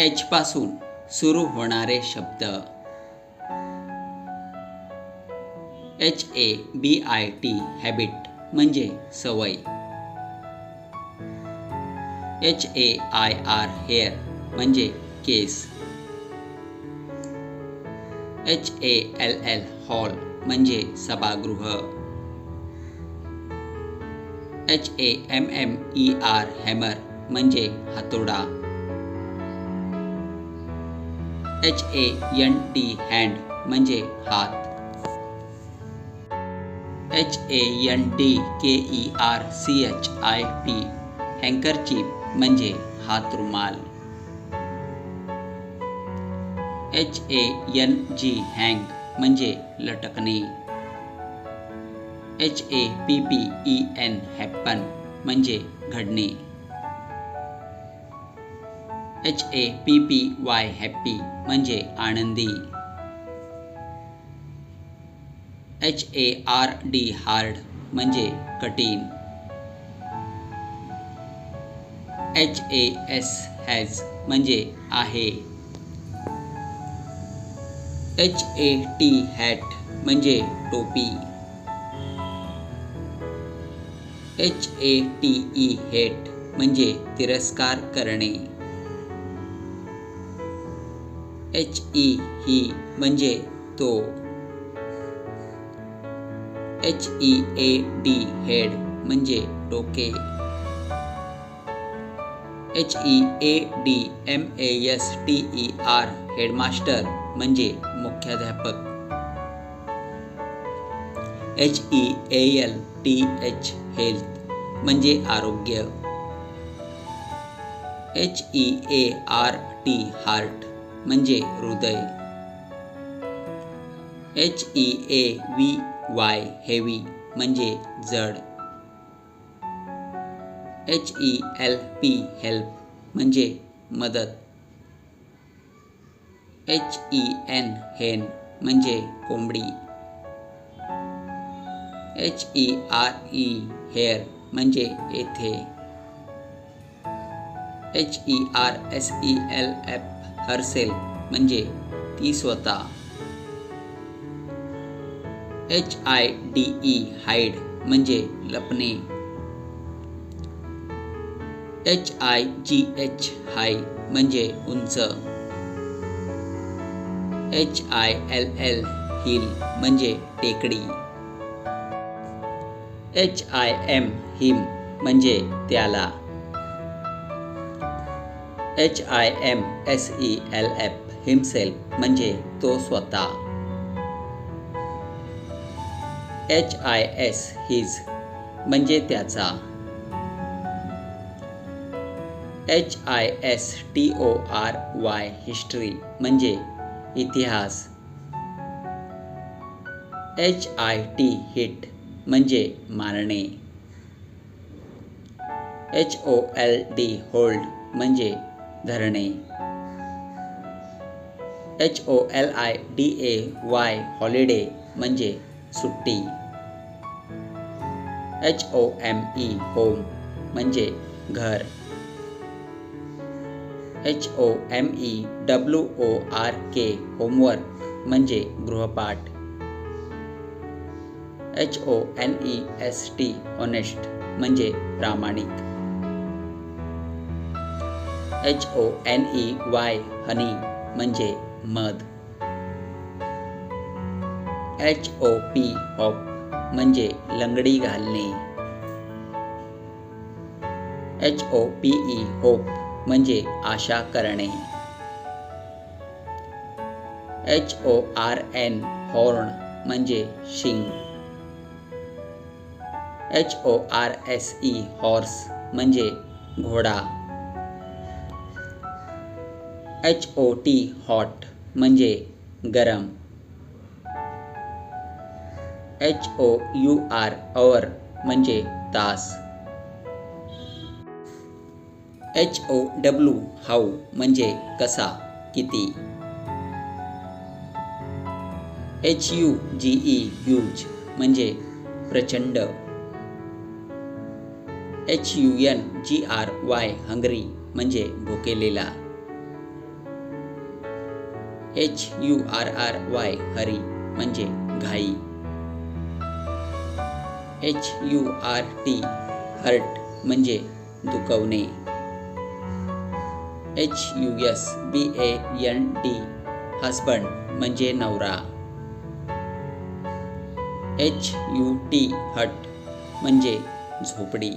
H पासून सुरू होणारे शब्द. H A B I T habit म्हणजे सवय. H A I R hair म्हणजे केस. H A L L hall म्हणजे सभागृह. H A M M E R hammer म्हणजे हातोडा. H A N T hand म्हणजे हात. H A N T K E R C H I P handkerchief म्हणजे हात रुमाल H A N G hang म्हणजे लटकणे. H A P P E N happen म्हणजे घडणे. H A P P Y happy म्हणजे आनंदी. H A R D hard म्हणजे कठीण. एच ए एस हॅज म्हणजे आहे. एच ए टी हॅट म्हणजे टोपी. H A T E hate म्हणजे तिरस्कार करणे. एच ई ही म्हणजे तो. H E A D head म्हणजे डोके. H E A D M A S T E R headmaster म्हणजे मुख्याध्यापक. H E A L T H health म्हणजे आरोग्य. H E A R T heart म्हणजे हृदय. H E A V Y heavy म्हणजे जड. H E L P help म्हणजे मदत. एच ई एन हेन म्हणजे कोंबडी. H E R E here म्हणजे येथे. H E R S E L F herself म्हणजे ती स्वतः. H I D E hide म्हणजे लपणे. H I G H high म्हणजे उंच. H I L L hill म्हणजे टेकडी. एच आय एम हिम म्हणजे त्याला. H I M S E L F himself म्हणजे तो स्वतः. एच आय एस हिज म्हणजे त्याचा. H I S T O R Y history म्हणजे इतिहास. एच आय टी हिट म्हणजे मारणे. H O L D hold म्हणजे धरणे. H O L I D A Y holiday म्हणजे सुट्टी. H O M E home म्हणजे घर. H O M E W O R K homework म्हणजे गृहपाठ. H O N E S T honest म्हणजे प्रामाणिक. H O N E Y honey म्हणजे मध एच ओ पी हॉप म्हणजे लंगडी घालणे H O P E hope म्हणजे आशा करणे H O R N horn म्हणजे शिंग H O R S E horse म्हणजे घोडा एच ओ टी हॉट म्हणजे गरम. H O U R hour म्हणजे तास. एच ओ डब्ल्यू हाऊ म्हणजे कसा किती. H U G E huge म्हणजे प्रचंड. H U N G R Y hungry म्हणजे भुकेलेला. H U R R Y hurry म्हणजे घाई. H U R T hurt म्हणजे दुखवणे. H U S B A N T husband म्हणजे नवरा. H U T हट म्हणजे झोपडी.